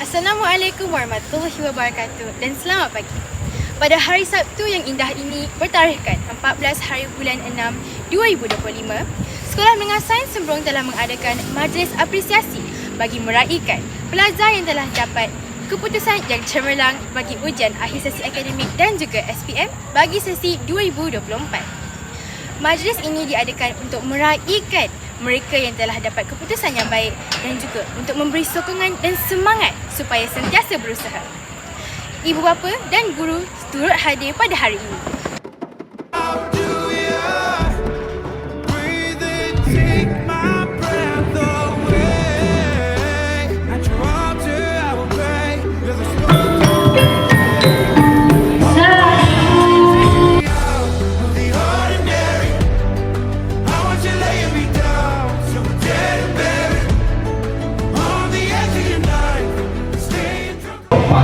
Assalamualaikum warahmatullahi wabarakatuh dan selamat pagi. Pada hari Sabtu yang indah ini bertarikhkan 14 hari bulan 6 2025, Sekolah Menengah Sains Sembrong telah mengadakan majlis apresiasi bagi meraihkan pelajar yang telah dapat keputusan yang cemerlang bagi ujian akhir sesi akademik dan juga SPM bagi sesi 2024. Majlis ini diadakan untuk meraihkan mereka yang telah dapat keputusan yang baik dan juga untuk memberi sokongan dan semangat supaya sentiasa berusaha. Ibu bapa dan guru turut hadir pada hari ini.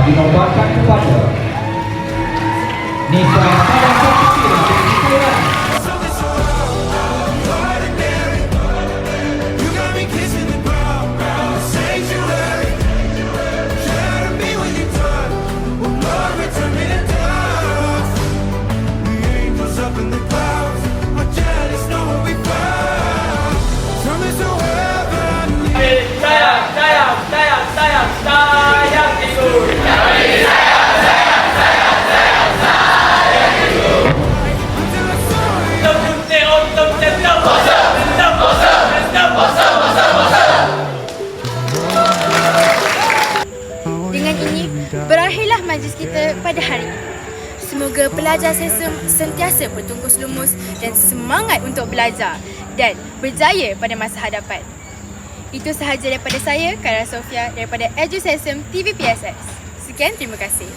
dinomorkan kepada Nisa Stop! Berakhirlah majlis kita pada hari ini. Semoga pelajar sesem sentiasa bertungkus lumus dan semangat untuk belajar dan berjaya pada masa hadapan. Itu sahaja daripada saya, Kara Sofia daripada EduSesem TVPSS. Sekian, terima kasih.